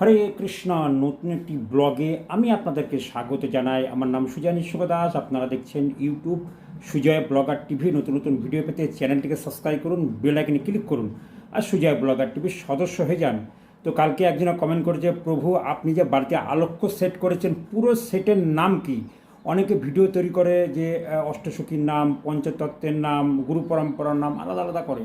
হরে কৃষ্ণ, নতুন একটি ব্লগে আমি আপনাদেরকে স্বাগত জানাই। আমার নাম সুজয় নিঃশুভ আপনারা দেখছেন ইউটিউব সুজয় ব্লগার টিভি। নতুন নতুন ভিডিও পেতে চ্যানেলটিকে সাবস্ক্রাইব করুন, বেল আইকনে ক্লিক করুন আর সুজয় ব্লগার টিভির সদস্য হয়ে যান। তো কালকে একজনে কমেন্ট করেছে, প্রভু, আপনি যে বাড়িতে আলোক্য সেট করেছেন, পুরো সেটের নাম কি? অনেকে ভিডিও তৈরি করে যে অষ্টসখীর নাম, পঞ্চতত্ত্বের নাম, গুরু পরম্পরার নাম, আলাদা আলাদা করে।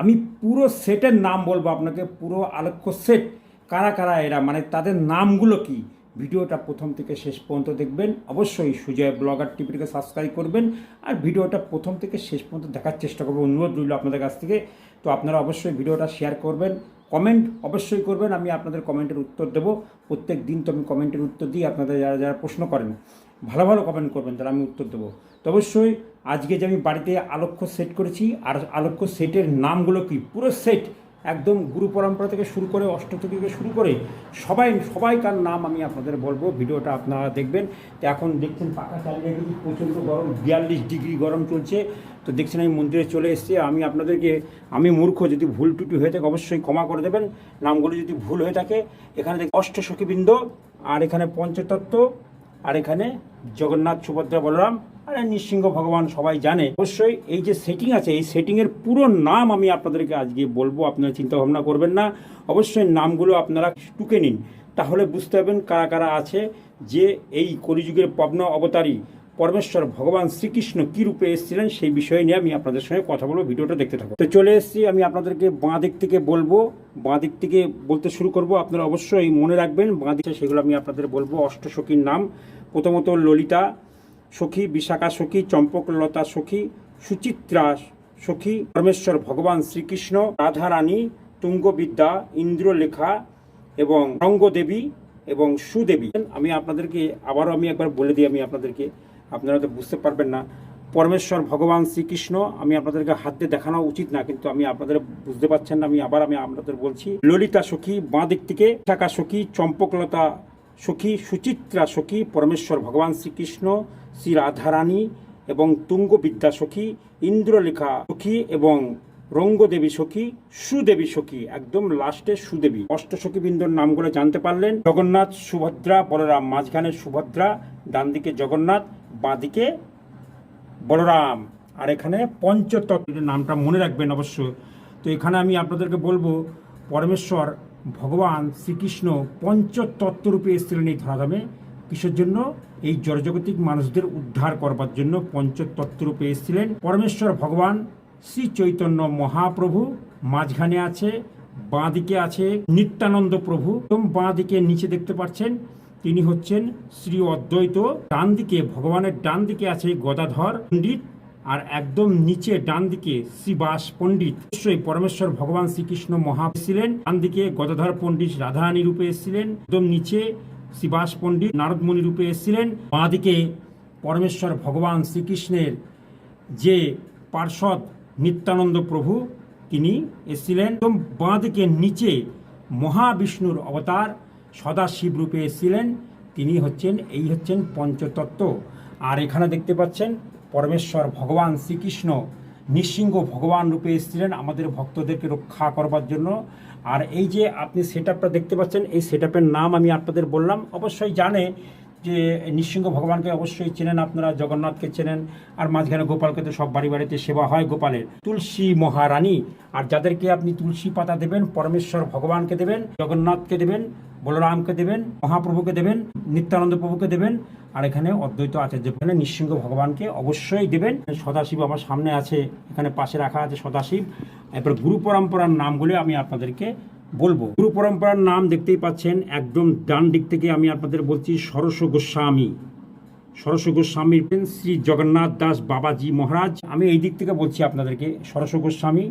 আমি পুরো সেটের নাম বলব আপনাকে, পুরো আলোক্য সেট কারা কারা এরা? মানে তাদের নামগুলো কি? ভিডিওটা প্রথম থেকে শেষ পর্যন্ত দেখবেন। অবশ্যই সুজয় ব্লগার টিভিটিকে সাবস্ক্রাইব করবেন। আর ভিডিওটা প্রথম থেকে শেষ পর্যন্ত দেখার চেষ্টা করব অনুরোধ রইল আপনাদের কাছ থেকে। তো আপনারা অবশ্যই ভিডিওটা শেয়ার করবেন। কমেন্ট অবশ্যই করবেন। আমি আপনাদের কমেন্টের উত্তর দেবো। প্রত্যেক দিন তো আমি কমেন্টের উত্তর দিই। আপনাদের যারা যারা প্রশ্ন করেন, ভালো ভালো কমেন্ট করবেন তারা আমি উত্তর দেবো। তো অবশ্যই আজকে যে আমি বাড়িতে আলোক্য সেট করেছি। আর আলোক্য সেটের নামগুলো কি? পুরো সেট একদম গুরু পরম্পরা থেকে শুরু করে অষ্ট থেকে শুরু করে সবাই, সবাইকার নাম আমি আপনাদের বলব। ভিডিওটা আপনারা দেখবেন। তো এখন দেখছেন পাকা চালিয়ে কিন্তু প্রচণ্ড গরম, বিয়াল্লিশ ডিগ্রি গরম চলছে। তো দেখছেন, আমি মন্দিরে চলে এসেছি। আমি আপনাদেরকে, আমি মূর্খ, যদি ভুল টুটি হয়ে থাকে অবশ্যই ক্ষমা করে দেবেন। নামগুলো যদি ভুল হয়ে থাকে, এখানে দেখ অষ্টসখীবৃন্দ আর এখানে পঞ্চতত্ত্ব, আর এখানে জগন্নাথ সুভদ্রা বলরাম। আর নৃসিংহ ভগবান সবাই জানে। অবশ্যই এই যে সেটিং আছে, এই সেটিংয়ের পুরো নাম আমি আপনাদেরকে আজকে বলব, আপনারা চিন্তা ভাবনা করবেন না। অবশ্যই নামগুলো আপনারা টুকে নিন। তাহলে বুঝতে পারবেন কারা কারা আছে যে এই কলিযুগের পবন অবতারী, পরমেশ্বর ভগবান শ্রীকৃষ্ণ কি রূপে এসেছিলেন সেই বিষয় নিয়ে আমি আপনাদের সঙ্গে কথা বলব, ভিডিওটা দেখতে থাকব তো চলে এসেছি আমি আপনাদেরকে বাঁ দিক থেকে বলব। বাঁ দিক থেকে বলতে শুরু করব, আপনারা অবশ্যই মনে রাখবেন। বাঁ দিকে সেগুলো আমি আপনাদের বলব। অষ্টসখীর নাম, প্রথমত ললিতা সখী, বিশাখা সখী, চম্পকলতা সখী, সুচিত্রা সখী, পরমেশ্বর ভগবান শ্রীকৃষ্ণ, রাধারানী, তুঙ্গবিদ্যা, ইন্দ্রলেখা এবং রঙ্গদেবী এবং সুদেবী। আমি আপনাদেরকে আবারও আমি একবার বলে দিই, আমি আপনাদেরকে, আপনারা তো বুঝতে পারবেন না। পরমেশ্বর ভগবান শ্রীকৃষ্ণ, আমি আপনাদেরকে হাত দিয়ে দেখানো উচিত না, কিন্তু আমি আপনাদের বুঝতে পারছেন না, আমি আবার আমি আপনাদের বলছি। ললিতা সখী, বাঁ দিক থেকে শাখা সখী, চম্পকলতা সখী, সুচিত্রা সখী, পরমেশ্বর ভগবান শ্রীকৃষ্ণ শ্রী রাধারানী এবং তুঙ্গবিদ্যা সখী, ইন্দ্রলেখা সখী এবং রঙ্গদেবী সখী, সুদেবী সখী, একদম লাস্টে সুদেবী। অষ্টসখী বিন্দুর নামগুলো জানতে পারলেন। জগন্নাথ, সুভদ্রা, বলরাম, মাঝখানে সুভদ্রা ডান দিকে জগন্নাথ বাঁ দিকে বলরাম। আর এখানে পঞ্চতত্ত্বের নামটা মনে রাখবেন অবশ্য, তো এখানে আমি আপনাদেরকে বলব, পরমেশ্বর, ভগবান শ্রীকৃষ্ণ পঞ্চতত্ত্বরূপে এসেছিলেন এই ধরাধামে। কিসের জন্য? এই জড়জগতিক মানুষদের উদ্ধার করবার জন্য পঞ্চতত্ত্বরূপে এসেছিলেন পরমেশ্বর ভগবান শ্রী চৈতন্য মহাপ্রভু। মাঝখানে আছে বাঁ দিকে আছে নিত্যানন্দ প্রভু। এবং বাঁ দিকে নিচে দেখতে পাচ্ছেন, তিনি হচ্ছেন শ্রী অদ্বৈত। ডান দিকে ভগবানের ডান দিকে আছে গদাধর পণ্ডিত আর একদম নিচে ডান দিকে শ্রীবাস পণ্ডিত। অবশ্যই পরমেশ্বর ভগবান শ্রীকৃষ্ণ মহা ছিলেন ডান দিকে গদাধর পণ্ডিত রাধারানী রূপে এসেছিলেন। একদম নিচে শ্রীবাস পণ্ডিত নারদমণি রূপে এসেছিলেন। বাঁ দিকে পরমেশ্বর ভগবান শ্রীকৃষ্ণের যে পার্ষদ নিত্যানন্দ প্রভু, তিনি এসেছিলেন। এবং বাঁ দিকে নিচে মহাবিষ্ণুর অবতার সদাশিব রূপে এসেছিলেন। তিনি হচ্ছেন, এই হচ্ছেন পঞ্চতত্ত্ব। আর এখানে দেখতে পাচ্ছেন, পরমেশ্বর ভগবান শ্রীকৃষ্ণ নৃসিংহ ভগবান রূপে এসেছিলেন আমাদের ভক্তদেরকে রক্ষা করবার জন্য। আর এই যে আপনি সেট দেখতে পাচ্ছেন, এই সেট নাম আমি আপনাদের বললাম। অবশ্যই জানে যে নৃসিংহ ভগবানকে অবশ্যই চেনেন আপনারা, জগন্নাথকে চেনেন, আর মাঝখানে গোপালকে তো সব বাড়ি বাড়িতে সেবা হয় গোপালের। তুলসী মহারানী, আর যাদেরকে আপনি তুলসী পাতা দেবেন, পরমেশ্বর ভগবানকে দেবেন, জগন্নাথকে দেবেন, বলরামকে দেবেন, মহাপ্রভুকে দেবেন, নিত্যানন্দ প্রভুকে দেবেন আর এখানে অদ্বৈত আচার্য এখানে নৃসিংহ ভগবানকে অবশ্যই দেবেন। সদাশিব আমার সামনে আছে, এখানে পাশে রাখা আছে সদাশিব। এরপর গুরু পরম্পরার নামগুলো আমি আপনাদেরকে বলব। গুরু পরম্পরার নাম দেখতেই পাচ্ছেন, একদম ডান দিক থেকে আমি আপনাদের বলছি সরস্ব গোস্বামী। সরস গোস্বামী শ্রী জগন্নাথ দাস বাবাজি মহারাজ। আমি এই দিক থেকে বলছি আপনাদেরকে সরস গোস্বামী,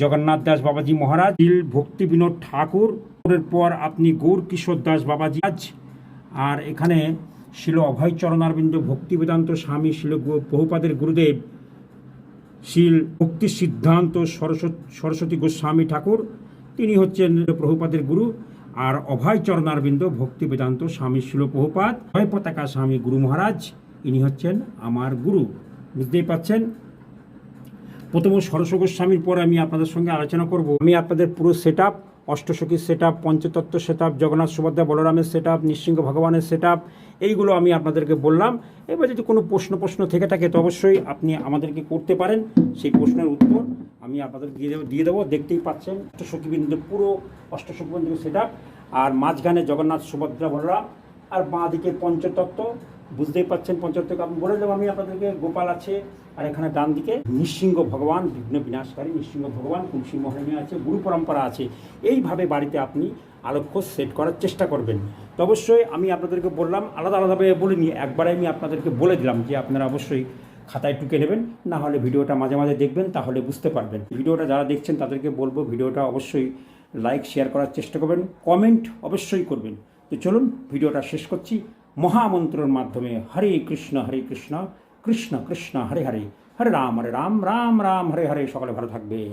জগন্নাথ দাস বাবাজি মহারাজ দিল ভক্তি বিনোদ ঠাকুর। পর আপনি গৌর কিশোর দাস বাবাজি আজ আর এখানে শিল অভয় চরণারবিন্দ ভক্তি বেদান্ত স্বামী শিল বহুপাদের গুরুদেব শিল ভক্তি সিদ্ধান্ত সরস্বতী সরস্বতী গোস্বামী ঠাকুর। তিনি হচ্ছেন প্রভুপাদের গুরু আর অভয় চরণারবিন্দ ভক্তি বেদান্ত স্বামী শিল প্রভুপাদ ভয় পতাকা স্বামী গুরু মহারাজ, ইনি হচ্ছেন আমার গুরু। বুঝতেই পাচ্ছেন? প্রথম সরস্ব গোস্বামীর পর আমি আপনাদের সঙ্গে আলোচনা করব। আমি আপনাদের পুরো set অষ্টসখীর set up Panchatattva set up Jagannath Subhadra, বলরামের সেট আপ নৃসিংহ ভগবানের সেট আপ এইগুলো আমি আপনাদেরকে বললাম। এবার যদি কোনো প্রশ্ন প্রশ্ন থেকে থাকে, তো অবশ্যই আপনি আমাদেরকে করতে পারেন। সেই প্রশ্নের উত্তর আমি আপনাদের দিয়ে দেবো দিয়ে দেবো। দেখতেই পাচ্ছেন অষ্টসখী বিন্দু পুরো অষ্টসখী বিন্দু সেট আপ আর মাঝখানে জগন্নাথ সুভদ্রা, বলরাম। আর বাঁ দিকে পঞ্চতত্ত্ব। বুঝতেই পারছেন পাচ্ছেন পঞ্চতত্ত্ব আমি বলে দেবো, আমি আপনাদেরকে, গোপাল আছে, আর এখানে ডান দিকে নৃসিংহ ভগবান, বিঘ্ন বিনাশকারী নৃসিংহ ভগবান তুলসী মহারানী আছে, গুরু পরম্পরা আছে। এইভাবে বাড়িতে আপনি আলোক্য সেট করার চেষ্টা করবেন। তো অবশ্যই আমি আপনাদেরকে বললাম, আলাদা আলাদাভাবে বলিনি একবারে আমি আপনাদেরকে বলে দিলাম যে আপনারা অবশ্যই খাতায় টুকে নেবেন, না হলে ভিডিওটা মাঝে মাঝে দেখবেন, তাহলে বুঝতে পারবেন। ভিডিওটা যারা দেখছেন, তাদেরকে বলব, ভিডিওটা অবশ্যই লাইক, শেয়ার করার চেষ্টা করবেন, কমেন্ট অবশ্যই করবেন। তো চলুন, ভিডিওটা শেষ করছি। মহামন্ত্রের মাধ্যমে হরে কৃষ্ণ হরে কৃষ্ণ কৃষ্ণ কৃষ্ণ, হরে হরে হরে রাম হরে রাম রাম রাম, হরে হরে, সকলে ভালো থাকবে